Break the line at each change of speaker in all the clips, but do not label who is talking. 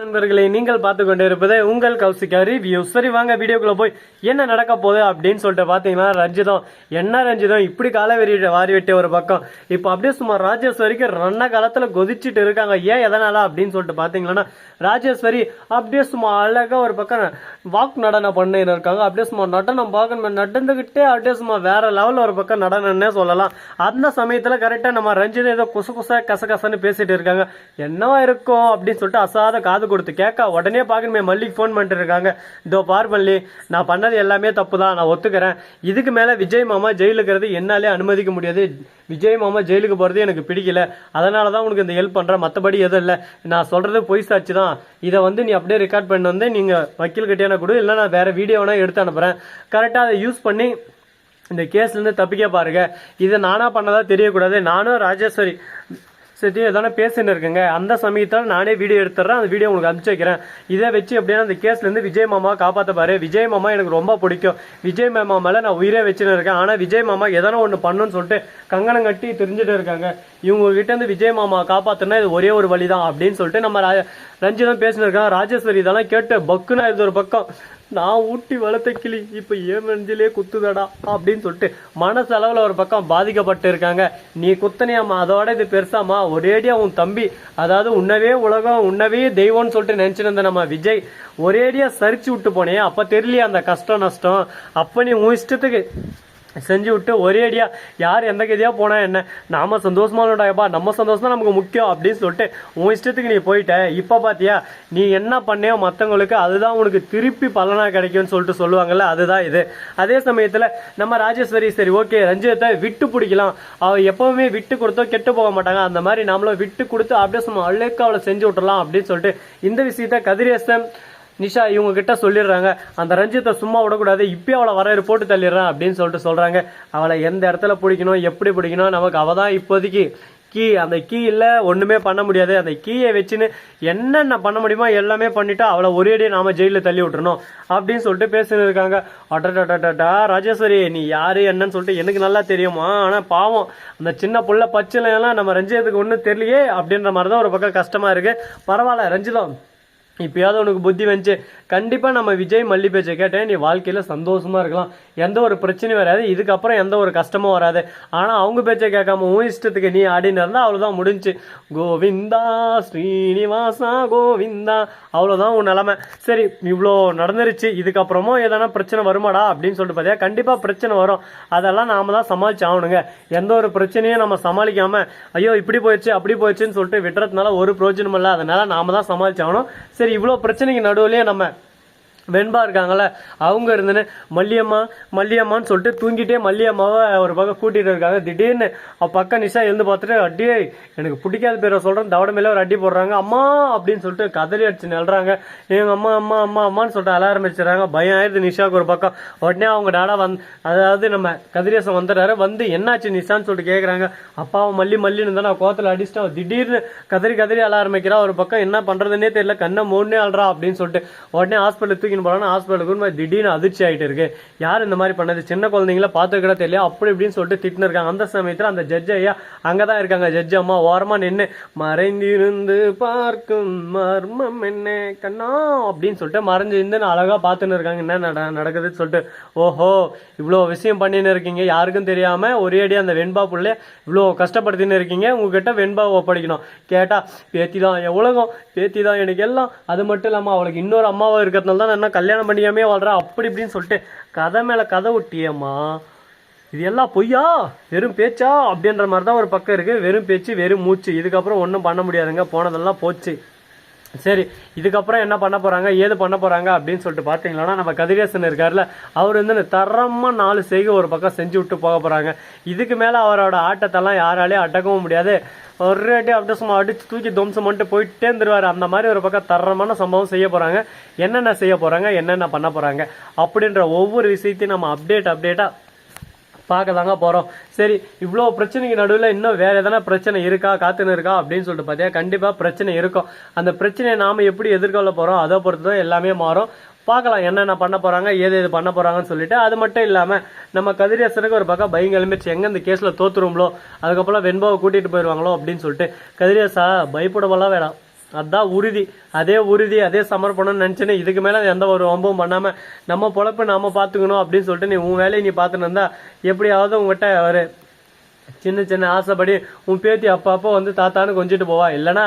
நண்பர்களை நீங்கள் பார்த்து கொண்டிருப்பது உங்கள் கௌசிகா ரிவ்யூ சரி வாங்க வீடியோக்குள்ள போய் என்ன நடக்க போகுது அப்படின்னு சொல்லிட்டு பார்த்தீங்கன்னா ரஞ்சிதம் என்ன ரஞ்சிதம்? இப்படி காலை வெறி வாரி வெட்டி ஒரு பக்கம். இப்போ அப்படியே சும்மா ராஜேஸ்வரிக்கு ரெண்ட காலத்தில் கொதிச்சிட்டு இருக்காங்க. ஏன் எதனால அப்படின்னு சொல்லிட்டு பார்த்தீங்கன்னா ராஜேஸ்வரி அப்படியே சும்மா அழகா ஒரு பக்கம் வாக் நடனம் பண்ணின்னு இருக்காங்க. அப்படியே சும்மா நடனம் பார்க்கணும் நடந்துகிட்டே அப்படியே சும்மா வேற லெவலில் ஒரு பக்கம் நடனம்னே சொல்லலாம். அந்த சமயத்தில் கரெக்டாக நம்ம ரஞ்சிதம் ஏதோ குசு குசா கசகசன்னு பேசிட்டு இருக்காங்க. என்னவா இருக்கும் அப்படின்னு சொல்லிட்டு அசாத காது கொடுத்து கேட்கா உடனே பார்க்கணுமே மல்லிக்கு ஃபோன் பண்ணிட்டு இருக்காங்க. இதோ பார் மல்லி நான் பண்ணது எல்லாமே தப்பு தான் நான் ஒத்துக்கிறேன். இதுக்கு மேலே விஜய் மாமா ஜெயிலுக்கிறது என்னாலே அனுமதிக்க முடியாது. விஜய் மாமா ஜெயிலுக்கு போகிறது எனக்கு பிடிக்கல. அதனால தான் உனக்கு இந்த ஹெல்ப் பண்ணுறேன் மற்றபடி எதுவும் இல்லை. நான் சொல்கிறது பொய் சாட்சி தான். இதை வந்து நீ அப்படியே ரெக்கார்ட் பண்ணி வந்து நீங்கள் வக்கீல் கிட்டே கொடு இல்லை நான் வேறு வீடியோ வேணால் எடுத்து அனுப்புகிறேன் கரெக்டாக அதை யூஸ் பண்ணி இந்த கேஸ்லேருந்து தப்பிக்க பாருங்க. இதை நானாக பண்ணதாக தெரியக்கூடாது. நானும் ராஜேஸ்வரி சரி எதனா பேசின்னு இருக்குங்க. அந்த சமயத்தில் நானே வீடியோ எடுத்துட்றேன் அந்த வீடியோ உங்களுக்கு அனுப்பிச்சு வைக்கிறேன். இதை வச்சு அப்படியே அந்த கேஸ்லேருந்து விஜய் மாமா காப்பாற்ற பாரு விஜய் மாமா எனக்கு ரொம்ப பிடிக்கும். விஜய் மாமா மேலே நான் உயிரே வச்சுன்னு இருக்கேன். ஆனால் விஜய் மாமா எதனா ஒன்று பண்ணுன்னு சொல்லிட்டு கங்கணம் கட்டி தெரிஞ்சுட்டு இருக்காங்க. இவங்க கிட்ட இருந்து விஜய் மாமா காப்பாற்றினா இது ஒரே ஒரு வழி தான் அப்படின்னு சொல்லிட்டு நம்ம ரஞ்சிதம் பேசினிருக்காங்க ராஜேஸ்வரி இதெல்லாம் கேட்டு பக்குன்னு இது ஒரு பக்கம். நான் ஊட்டி வளர்த்த கிளி இப்போ ஏன் நெஞ்சிலே குத்துதடா அப்படின்னு சொல்லிட்டு மனசளவில் ஒரு பக்கம் பாதிக்கப்பட்டு இருக்காங்க. நீ குத்தனையாம்மா அதோட இது பெருசாம்மா ஒரேடியா உன் தம்பி. அதாவது உன்னவே உலகம் உன்னவே தெய்வம்னு சொல்லிட்டு நினைச்சிருந்த நம்ம விஜய் ஒரேடியா சரிச்சு விட்டு போனே. அப்ப தெரியலையே அந்த கஷ்டம் நஷ்டம். அப்ப நீ உன் இஷ்டத்துக்கு செஞ்சு விட்டு ஒரே அடியா யார் எந்த கதியா போனால் என்ன? நாம சந்தோஷமாக இல்லடாப்பா நம்ம சந்தோஷம் தான் நமக்கு முக்கியம் அப்படின்னு சொல்லிட்டு உன் இஷ்டத்துக்கு நீ போயிட்ட. இப்போ பார்த்தியா நீ என்ன பண்ணியோ மற்றவங்களுக்கு அதுதான் உனக்கு திருப்பி பலனாக கிடைக்கும்னு சொல்லிட்டு சொல்லுவாங்கல்ல அதுதான் இது. அதே சமயத்தில் நம்ம ராஜேஸ்வரி சரி ஓகே ரஞ்சிதத்தை விட்டு பிடிக்கலாம். அவள் எப்போவுமே விட்டு கொடுத்தோ கெட்டு போக மாட்டாங்க. அந்த மாதிரி நம்மளும் விட்டு கொடுத்து அப்படியே சும்மா அழுக்க அவளை செஞ்சு விட்டுறலாம் அப்படின்னு சொல்லிட்டு இந்த விஷயத்த கதிரேசன் நிஷா இவங்க கிட்ட சொல்லிடுறாங்க அந்த ரஞ்சித்தை சும்மா விடக்கூடாது இப்பயே அவளை வர போட்டு தள்ளிடுறான் அப்படின்னு சொல்லிட்டு சொல்றாங்க. அவளை எந்த இடத்துல பிடிக்கணும் எப்படி பிடிக்கணும் நமக்கு அவள் தான் இப்போதைக்கு கீ அந்த கீ இல்லை ஒன்றுமே பண்ண முடியாது. அந்த கீயை வச்சுன்னு என்னென்ன பண்ண முடியுமோ எல்லாமே பண்ணிட்டு அவளை ஒரேடியே நாம ஜெயிலில் தள்ளி விட்டுறணும் அப்படின்னு சொல்லிட்டு பேசின்னு இருக்காங்க. அடடடடடா ராஜேஸ்வரி நீ யாரு என்னன்னு சொல்லிட்டு எனக்கு நல்லா தெரியுமா? ஆனால் பாவம் அந்த சின்ன புள்ள பச்சிலையெல்லாம் நம்ம ரஞ்சிதத்துக்கு ஒன்றும் தெரியலையே அப்படின்ற மாதிரி தான் ஒரு பக்கம் கஷ்டமா இருக்கு. பரவாயில்ல ரஞ்சிதம். இப்பயாவது உனக்கு புத்தி வந்துச்சு. கண்டிப்பா நம்ம விஜய் மல்லி பேச்சை கேட்டேன். நீ வாழ்க்கையில சந்தோஷமா இருக்கலாம். எந்த ஒரு பிரச்சனையும் வராது. இதுக்கப்புறம் எந்த ஒரு கஷ்டமும் வராது. ஆனா அவங்க பேச்சை கேட்காம உன் இஷ்டத்துக்கு நீ ஆடின்னு இருந்தா அவ்வளவுதான் முடிஞ்சு. கோவிந்தா ஸ்ரீனிவாசா கோவிந்தா. அவ்வளவுதான் உன் நிலைமை. சரி இவ்வளோ நடந்துருச்சு. இதுக்கப்புறமும் எதனா பிரச்சனை வருமாடா அப்படின்னு சொல்லிட்டு பார்த்தியா கண்டிப்பா பிரச்சனை வரும். அதெல்லாம் நாம தான் சமாளிச்சு ஆகணுங்க. எந்த ஒரு பிரச்சனையும் நம்ம சமாளிக்காம ஐயோ இப்படி போயிடுச்சு அப்படி போயிடுச்சுன்னு சொல்லிட்டு விட்டுறதுனால ஒரு பிரயோஜனம் இல்லை. அதனால நாம தான் சமாளிச்சு ஆகணும். சரி இவ்வளோ பிரச்சனைக்கு நடுவுலயே நம்ம வெண்பா இருக்காங்கள அவங்க இருந்துன்னு மல்லியம்மா மல்லியம்மான்னு சொல்லிட்டு தூங்கிட்டே மல்லியம்மாவை ஒரு பக்கம் கூட்டிகிட்டு இருக்காங்க. திடீர்னு அவ பக்கம் நிஷா எழுந்து பார்த்துட்டு அடியே எனக்கு பிடிக்காத பேரை சொல்கிறேன் தவட மேலே ஒரு அடி போடுறாங்க. அம்மா அப்படின்னு சொல்லிட்டு கதறி அடிச்சு நல்றாங்க. எங்கள் அம்மா அம்மா அம்மா அம்மான்னு சொல்லிட்டு அழ பயம் ஆயிடுது நிஷாவுக்கு ஒரு பக்கம். உடனே அவங்க டாடா வந் அதாவது நம்ம கதிரேசன் வந்துடுறாரு. வந்து என்னாச்சு நிஷான்னு சொல்லிட்டு கேட்குறாங்க அப்பாவை மல்லி மல்லின்னு தான் நான் கோத்துல அடிச்சிட்டோம் திடீர்னு கதறி கதறி அலாரமிக்கிறா ஒரு பக்கம் என்ன பண்ணுறதுன்னே தெரியல. கண்ணை மூணே அழுறா. அப்படின்னு சொல்லிட்டு உடனே ஹாஸ்பிட்டல் தூக்கின்னு ஹாஸ்பிட்டலுக்கு ஹாஸ்பிட்டலுக்கு திடீர்னு அதிர்ச்சி ஆயிட்டு இருக்கு. யார் இந்த மாதிரி பண்ணது? சின்ன குழந்தைங்கள பார்த்து தெரியல அப்படி இப்படின்னு சொல்லிட்டு திட்டின்னு இருக்காங்க. அந்த சமயத்தில் அந்த ஜட்ஜ் ஐயா அங்கதான் இருக்காங்க. ஜட்ஜ் அம்மா ஓரமா நின்று மறைந்திருந்து பார்க்கும் மர்மம் என்ன கண்ணா அப்படின்னு சொல்லிட்டு மறைஞ்சு இருந்து அழகா பார்த்துன்னு இருக்காங்க. என்ன நட- நடக்குதுன்னு சொல்லிட்டு ஓஹோ இவ்வளோ விஷயம் பண்ணின்னு இருக்கீங்க. யாருக்கும் தெரியாமல் ஒரே அடி அந்த வெண்பா புள்ள இவ்வளோ கஷ்டப்படுத்தின்னு இருக்கீங்க. உங்ககிட்ட வெண்பா ஒப்படைக்கணும். கேட்டால் பேத்தி தான் எவ்வளோகம் உலகம். பேத்தி தான் எனக்கு எல்லாம். அது மட்டும் இல்லாமல் அவளுக்கு இன்னொரு அம்மாவை இருக்கிறதுனால தான் நான் கல்யாணம் பண்ணியாமே வாழ்றா அப்படி இப்படின்னு சொல்லிட்டு கதை மேல கதை ஒட்டியம்மா. இது எல்லாம் பொய்யா? வெறும் பேச்சா? அப்படின்ற மாதிரி தான் ஒரு பக்கம் இருக்கு. வெறும் பேச்சு வெறும் மூச்சு. இதுக்கப்புறம் ஒன்றும் பண்ண முடியாதுங்க. போனதெல்லாம் போச்சு. சரி இதுக்கப்புறம் என்ன பண்ண போகிறாங்க ஏது பண்ண போகிறாங்க அப்படின்னு சொல்லிட்டு பார்த்தீங்களன்னா நம்ம கதிரேசன் இருக்கார்ல அவர் வந்து தரமாக நாலு செய்கை ஒரு பக்கம் செஞ்சு விட்டு போக போகிறாங்க இதுக்கு மேலே அவரோட ஆட்டத்தெல்லாம் யாராலையும் அடக்கவும் முடியாது. ஒரு அடி அப்படியே சும்மா அடிச்சு தூக்கி துவம்சம் பண்ணிட்டு போயிட்டே இருந்துருவார். அந்த மாதிரி ஒரு பக்கம் தரமான சம்பவம் செய்ய போகிறாங்க என்னென்ன செய்ய போகிறாங்க என்னென்ன பண்ண போகிறாங்க அப்படின்ற ஒவ்வொரு விஷயத்தையும் நம்ம அப்டேட் அப்டேட்டாக பார்க்க தாங்க போகிறோம் சரி இவ்வளோ பிரச்சனைக்கு நடுவில் இன்னும் வேறு எதனா பிரச்சனை இருக்கா காத்துன்னு இருக்கா அப்படின்னு சொல்லிட்டு பார்த்தியா கண்டிப்பாக பிரச்சனை இருக்கும். அந்த பிரச்சனையை நாம் எப்படி எதிர்கொள்ள போகிறோம் அதை பொறுத்து தான் எல்லாமே மாறும். பார்க்கலாம் என்னென்ன பண்ண போகிறாங்க ஏது எது பண்ண போகிறாங்கன்னு சொல்லிட்டு அது மட்டும் இல்லாமல் நம்ம கதிரேசனுக்கு ஒரு பக்கம் பயம் கிளம்பிடுச்சு எங்கே இந்த கேஸில் தோத்துருவோங்களோ அதுக்கப்புறம் வெண்பாவை கூட்டிகிட்டு போயிடுவாங்களோ அப்படின்னு சொல்லிட்டு கதிரேசா பயப்படவெல்லாம் வேணாம். அதுதான் உறுதி. அதே உறுதி அதே சமர்ப்பணம்னு நினச்சின்னு இதுக்கு மேலே எந்த ஒரு ஒம்பவும் பண்ணாமல் நம்ம பொழப்பு நாம் பார்த்துக்கணும் அப்படின்னு சொல்லிட்டு நீ உன் வேலையை நீ பார்த்துன்னு இருந்தா எப்படியாவது உங்கள்கிட்ட ஒரு சின்ன சின்ன ஆசைப்படி உன் பேத்தி அப்பப்போ வந்து தாத்தான்னு கொஞ்சிட்டு போவா. இல்லைனா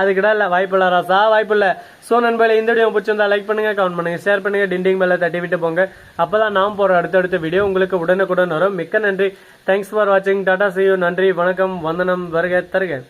அதுக்கிட இல்லை வாய்ப்பில்ல ராசா வாய்ப்பில்ல ஸோ நண்பர்களே இந்த வீடியோ பிடிச்சிருந்தா லைக் பண்ணுங்கள் கமெண்ட் பண்ணுங்கள் ஷேர் பண்ணுங்கள் டிண்டிங் மேலே தட்டி விட்டு போங்க. அப்போ தான் நாம் போகிற அடுத்தடுத்த வீடியோ உங்களுக்கு உடனுக்குடன் வரும். மிக்க நன்றி. தேங்க்ஸ் ஃபார் வாட்சிங் டாடா செய்யும் நன்றி வணக்கம் வந்தனம் வருக தருக.